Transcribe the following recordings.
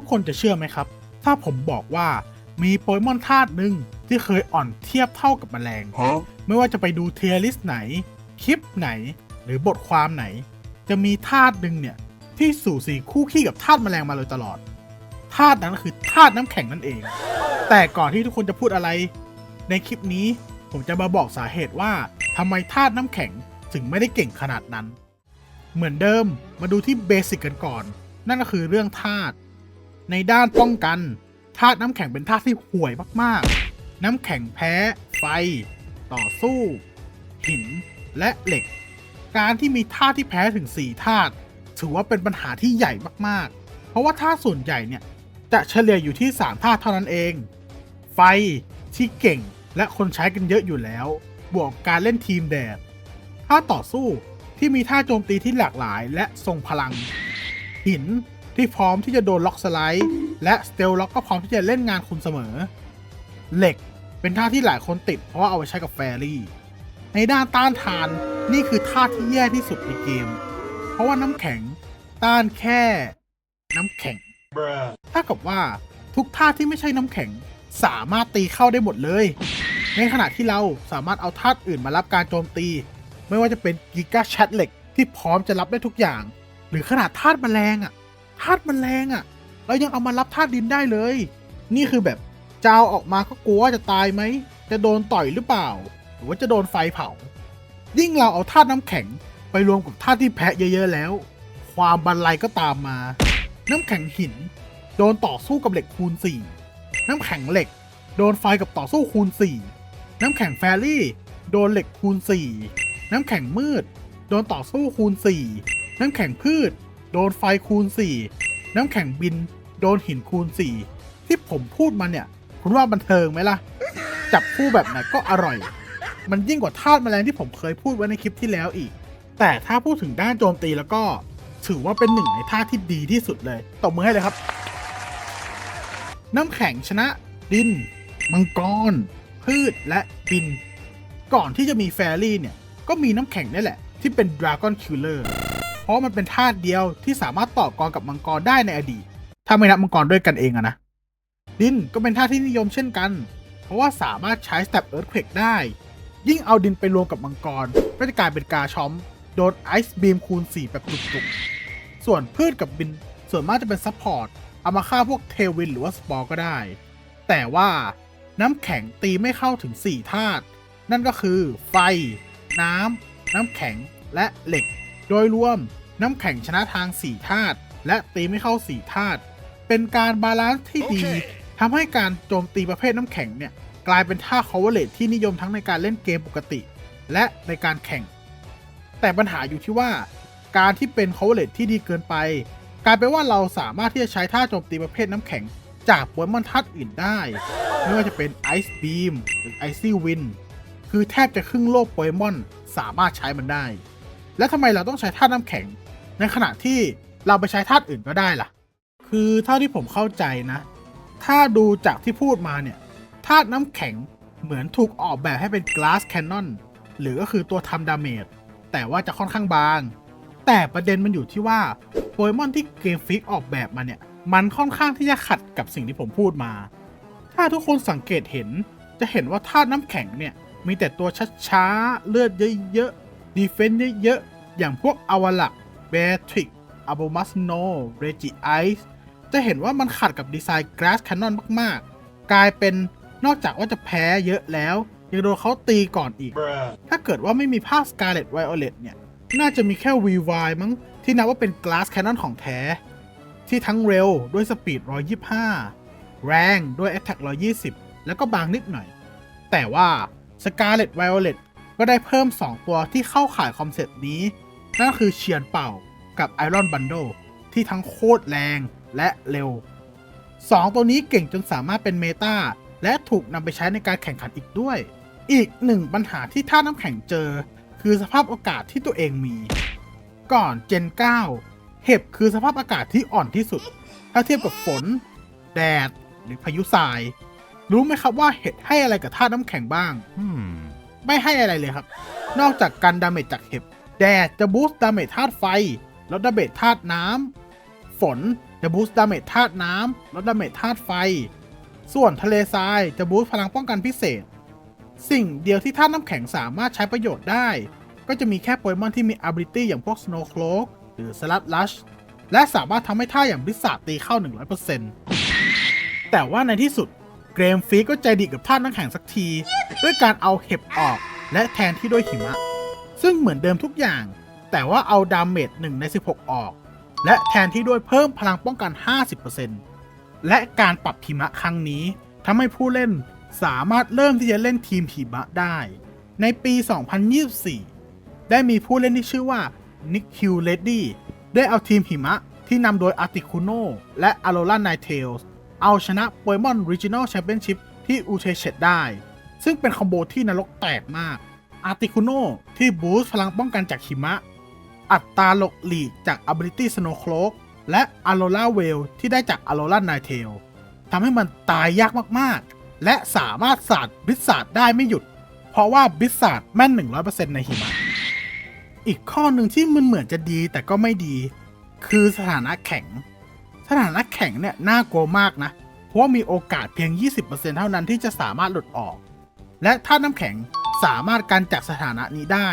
ทุกคนจะเชื่อไหมครับ ถ้าผมบอกว่ามีโปเกมอนธาตุหนึ่งที่เคยอ่อนเทียบเท่ากับแมลง Huh? ไม่ว่าจะไปดูเทียลิสไหน คลิปไหน หรือบทความไหน จะมีธาตุหนึ่งเนี่ย ที่สู่สีคู่ขี้กับธาตุแมลงมาเลยตลอด ธาตุนั้นก็คือธาตุน้ำแข็งนั่นเอง แต่ก่อนที่ทุกคนจะพูดอะไร ในคลิปนี้ผมจะมาบอกสาเหตุว่าทำไมธาตุน้ำแข็งถึงไม่ได้เก่งขนาดนั้น เหมือนเดิมมาดูที่เบสิกกันก่อน นั่นก็คือเรื่องธาตุ ในด้านป้องกันธาตุน้ำแข็งเป็นธาตุที่ห่วยมากๆ น้ำแข็งแพ้ ไฟ ต่อสู้ หิน และเหล็ก การที่มีธาตุที่แพ้ถึง 4 ธาตุถือว่าเป็นปัญหาที่ใหญ่มากๆ เพราะว่าธาตุส่วนใหญ่เนี่ย จะเฉลี่ยอยู่ที่ 3 ธาตุเท่านั้นเอง ไฟที่เก่งและคนใช้กันเยอะอยู่แล้ว บวกการเล่นทีมแดดธาตุต่อสู้ที่มีท่าโจมตีที่หลากหลายและทรงพลัง หิน ที่พร้อมที่จะโดนล็อกสไลด์ และสเตลล็อกก็พร้อมที่จะเล่นงานคุณเสมอ เหล็กเป็นท่าที่หลายคนติดเพราะว่าเอาไปใช้กับแฟรี่ ในด้านต้านทานนี่คือท่าที่แย่ที่สุดในเกม เพราะว่าน้ำแข็งต้านแค่ น้ำแข็งถ้ากับว่าทุกท่าที่ไม่ใช่น้ำแข็งสามารถตีเข้าได้หมดเลย ในขณะที่เราสามารถเอาธาตุอื่นมารับการโจมตี ไม่ว่าจะเป็นกิกาแชทเหล็กที่พร้อมจะรับได้ทุกอย่าง หรือขนาดธาตุแมลงอะ ธาตุมันแมลงอะเรายังเอามารับธาตุดินได้เลย นี่คือแบบเจะเอาออกมาก็กลัวว่าจะตายไหม จะโดนต่อยหรือเปล่า หรือว่าจะโดนไฟเผา ยิ่งเราเอาธาตุน้ำแข็งไปรวมกับธาตุที่แพ้เยอะ ๆ แล้ว ความบันไลก็ตามมา น้ำแข็งหิน โดนต่อสู้กับเหล็กคูณ 4 น้ำแข็งเหล็ก โดนไฟกับต่อสู้คูณ 4 น้ำแข็งแฟรี่ โดนเหล็กคูณ 4 น้ำแข็งมืด โดนต่อสู้คูณ 4 น้ำแข็งพืช โดนไฟคูณ 4 น้ำแข็งบิน โดนหินคูณ 4 ที่ผมพูดมาเนี่ย คุณว่าบันเทิงไหมล่ะ จับคู่แบบไหนก็อร่อย มันยิ่งกว่าธาตุแมลงที่ผมเคยพูดไว้ในคลิปที่แล้วอีก แต่ถ้าพูดถึงด้านโจมตีแล้วก็ ถือว่าเป็นหนึ่งในท่าที่ดีที่สุดเลยตบมือให้เลยครับ น้ำแข็งชนะ ดิน มังกร พืชและบิน ก่อนที่จะมีแฟรี่เนี่ยก็มีน้ำแข็งนี่แหละ ที่เป็นดราก้อนคิลเลอร์ ราะมันเป็นธาตุเดียวที่สามารถต่อกรกับมังกรได้ในอดีต ถ้าไม่นับมังกรด้วยกันเองอะนะ ดินก็เป็นธาตุที่นิยมเช่นกัน เพราะว่าสามารถใช้สเต็ปเอิร์ธเควกได้ ยิ่งเอาดินไปรวมกับมังกร ก็จะกลายเป็นกาชอม โดนไอซ์บีมคูณ 4 แบบตุกๆ ส่วนพืชกับบินส่วนมากจะเป็นซัพพอร์ต เอามาฆ่าพวกเทวินหรือว่าสปอร์ก็ได้ แต่ว่าน้ำแข็งตีไม่เข้าถึง 4 ธาตุ นั่นก็คือไฟ น้ำ น้ำแข็ง และเหล็ก โดยรวม น้ำแข็งชนะทาง 4 ธาตุและตีไม่เข้า 4 ธาตุเป็นการบาลานซ์ที่ดีโอเคทำให้การโจมตีประเภทน้ำแข็งเนี่ยกลายเป็นท่า coverage ที่นิยมทั้งในการเล่นเกมปกติ และในการแข่ง แต่ปัญหาอยู่ที่ว่า การที่เป็น coverage ที่ดีเกินไป กลายเป็นว่าเราสามารถที่จะใช้ท่าโจมตีประเภทน้ำแข็ง จากโปเกมอนธาตุอื่นได้ ไม่ว่าจะเป็น Ice Beam หรือ Icy Wind คือแทบจะครึ่งโลกโปเกมอนสามารถใช้มันได้ และทำไมเราต้องใช้ธาตุน้ำแข็ง ในขณะที่เราไปใช้ธาตุอื่นก็ได้ล่ะ คือเท่าที่ผมเข้าใจนะ ถ้าดูจากที่พูดมาเนี่ยธาตุน้ำแข็งเหมือนถูกออกแบบให้เป็น Glass Cannon หรือก็คือตัวทำดาเมจแต่ว่าจะค่อนข้างบาง แต่ประเด็นมันอยู่ที่ว่าโปเกมอนที่เกมฟิกออกแบบมาเนี่ย มันค่อนข้างที่จะขัดกับสิ่งที่ผมพูดมา ถ้าทุกคนสังเกตเห็นจะเห็นว่าธาตุน้ำแข็งเนี่ย มีแต่ตัวช้าๆ เลือดเยอะๆดีเฟนต์เยอะๆ อย่างพวกอวลัก เบทริกอัโบมัสโนเรจิไอส์จะเห็นว่ามันขัดกับดีไซน์ Glass Cannon มาก ๆ กลายเป็นนอกจากว่าจะแพ้เยอะแล้ว ยังโดนเขาตีก่อนอีก Bruh. ถ้าเกิดว่าไม่มีภาค Scarlet Violet เนี่ย น่าจะมีแค่ VY มั้ง ที่นับว่าเป็น Glass Cannon ของแท้ ที่ทั้งเร็วด้วยสปีด 125 แรงด้วย Attack 120 แล้วก็บางนิดหน่อย แต่ว่า Scarlet Violet ก็ได้เพิ่ม 2 ตัวที่เข้าข่ายคอนเซ็ปต์นี้ นั่นคือเชียนเป่า กับ Iron Bundle ที่ทั้งโคตรแรงและเร็ว 2 ตัวนี้เก่งจนสามารถเป็นเมตาและถูกนำไปใช้ในการแข่งขันอีกด้วย อีกหนึ่งปัญหาที่ท่าน้ำแข็งเจอ คือสภาพอากาศที่ตัวเองมี ก่อนเจน 9 เห็บคือสภาพอากาศที่อ่อนที่สุด ถ้าเทียบกับฝน แดด หรือพายุทราย รู้ไหมครับว่าเห็ดให้อะไรกับท่าน้ำแข็งบ้าง Hmm. ไม่ให้อะไรเลยครับ นอกจากการดาเมจจากเห็บ แดดจะบูสต์ดาเมจธาตุไฟ ลดดาเมจธาตุน้ำฝนจะบูสต์ดาเมจธาตุน้ำลดดาเมจธาตุไฟ ส่วนทะเลทรายจะบูสต์พลังป้องกันพิเศษ สิ่งเดียวที่ธาตุน้ำแข็งสามารถใช้ประโยชน์ได้ ก็จะมีแค่โปเกมอนที่มี ability อย่างพวก Snow Cloak หรือ Sludge Rush และสามารถทำให้ท่าอย่างบิสซาตีเข้า 100%แต่ว่าในที่สุดเกรมฟีก็ใจดีกับธาน้ำแข็งสักที ด้วยการเอาเห็บออก และแทนที่ด้วยหิมะ ซึ่งเหมือนเดิมทุกอย่าง แต่ว่าเอาดาเมจ1ใน 16 ออก และแทนที่ด้วยเพิ่มพลังป้องกัน 50%และการปรับหิมะครั้งนี้ทำให้ผู้เล่นสามารถเริ่มที่จะเล่นทีมหิมะได้ ในปี 2024 ได้มีผู้เล่นที่ชื่อว่า Nick Hill Lady ได้เอาทีมหิมะที่นำโดย Articuno และ Alola Ninetales เอาชนะ Pokemon Regional Championship ที่อูเทเชตได้ ซึ่งเป็นคอมโบที่นรกแตกมาก Articuno ที่บูสต์พลังป้องกันจากหิมะ อัตราหลบหลีกจาก Ability Snow Cloak และ Alola w a l ที่ได้จาก Alola Ninetale ทำให้มันตายยากมากๆ และสามารถสาดบิสซาดได้ไม่หยุด เพราะว่าบิสซาดแม่น 100%ในหิมะ อีกข้อหนึ่งที่มันเหมือนจะดีแต่ก็ไม่ดี คือสถานะแข็ง สถานะแข็งเนี่ยน่ากลัวมากนะ เพราะมีโอกาสเพียง 20%เท่านั้นที่จะสามารถหลุดออก และถ้าน้ำแข็งสามารถกันจากสถานะนี้ได้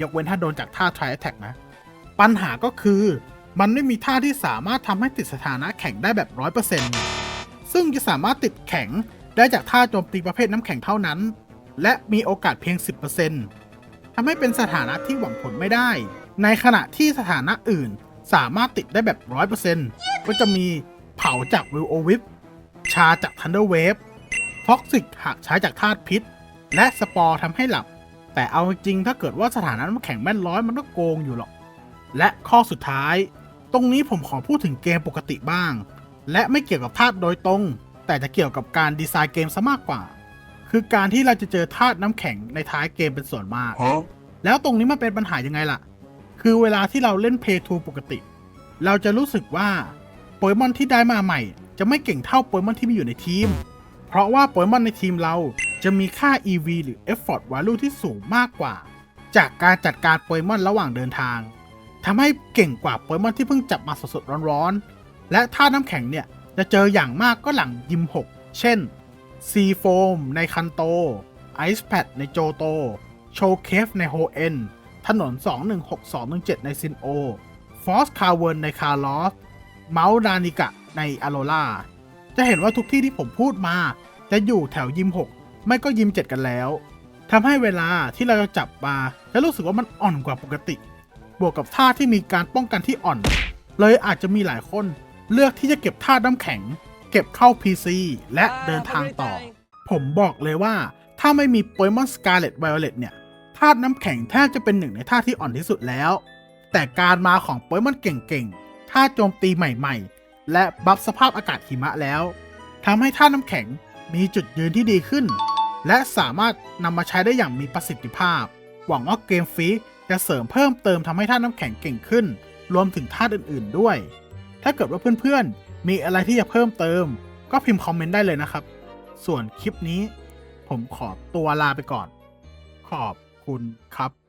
ยกเว้นถ้าโดนจากท่า Tri Attack นะ ปัญหาก็คือมันไม่มีท่าที่สามารถทำให้ติดสถานะแข็งได้แบบ 100%ซึ่งจะสามารถติดแข็งได้จากท่าโจมตีประเภทน้ำแข็งเท่านั้น และมีโอกาสเพียง 10%ทำให้เป็นสถานะที่หวังผลไม่ได้ ในขณะที่สถานะอื่นสามารถติดได้แบบ 100%ก็จะมีเผาจากวิลโอวิปชาจากทันเดอร์เวฟท็อกซิกหากใช้จากธาตุพิษ และสปอร์ทำให้หลับ แต่เอาจริงถ้าเกิดว่าสถานะน้ำแข็งแม่นร้อยมันก็โกงอยู่หรอก และข้อสุดท้าย ตรงนี้ผมขอพูดถึงเกมปกติบ้าง และไม่เกี่ยวกับธาตุโดยตรง แต่จะเกี่ยวกับการดีไซน์เกมซะมากกว่า คือการที่เราจะเจอธาตุน้ำแข็งในท้ายเกมเป็นส่วนมาก Huh? แล้วตรงนี้มันเป็นปัญหายังไงล่ะ คือเวลาที่เราเล่นเพย์ทูปกติ เราจะรู้สึกว่าโปเกมอนที่ได้มาใหม่ จะไม่เก่งเท่าโปเกมอนที่มีอยู่ในทีม เพราะว่าโปเกมอนในทีมเรา จะมีค่า EV หรือ Effort Value ที่สูงมากกว่า จากการจัดการโปเกมอนระหว่างเดินทางทำให้เก่งกว่าโปเกมอนที่เพิ่งจับมาสดๆร้อนๆ และถ้าน้ำแข็งเนี่ย จะเจออย่างมากก็หลังยิม 6 เช่นซีโฟมในคันโตไอซ์แพดในโจโต โชเคฟในโฮเอ็นถนน 216217 ในซินโอ ฟอสคาเวิร์นในคาร์ลอส เมาส์ดานิกะในอโลล่า จะเห็นว่าทุกที่ที่ผมพูดมา จะอยู่แถวยิม 6 ไม่ก็ยิม7กันแล้วทำให้เวลาที่เราจะจับมาจะรู้สึกว่ามันอ่อนกว่าปกติ บวกกับท่าที่มีการป้องกันที่อ่อน เลยอาจจะมีหลายคนเลือกที่จะเก็บท่าน้ำแข็ง เก็บเข้า PC และเดินทางต่อ ผมบอกเลยว่าถ้าไม่มีโปเกมอนสกาเลตไวโอเลตเนี่ยธาตุน้ำแข็งแทบจะเป็นหนึ่งในธาตุที่อ่อนที่สุดแล้ว แต่การมาของโปเกมอนเก่งๆธาตุโจมตีใหม่ๆ และบัฟสภาพอากาศหิมะแล้วทำให้ธาตุน้ำแข็งมีจุดยืนที่ดีขึ้น และสามารถนำมาใช้ได้อย่างมีประสิทธิภาพ หวังว่าเกมฟรีจะเสริมเพิ่มเติมทำให้ท่าน้ำแข็งเก่งขึ้น รวมถึงท่าอื่น ๆ ด้วย ถ้าเกิดว่าเพื่อน ๆ มีอะไรที่จะเพิ่มเติม ก็พิมพ์คอมเมนต์ได้เลยนะครับ ส่วนคลิปนี้ ผมขอตัวลาไปก่อน ขอบคุณครับ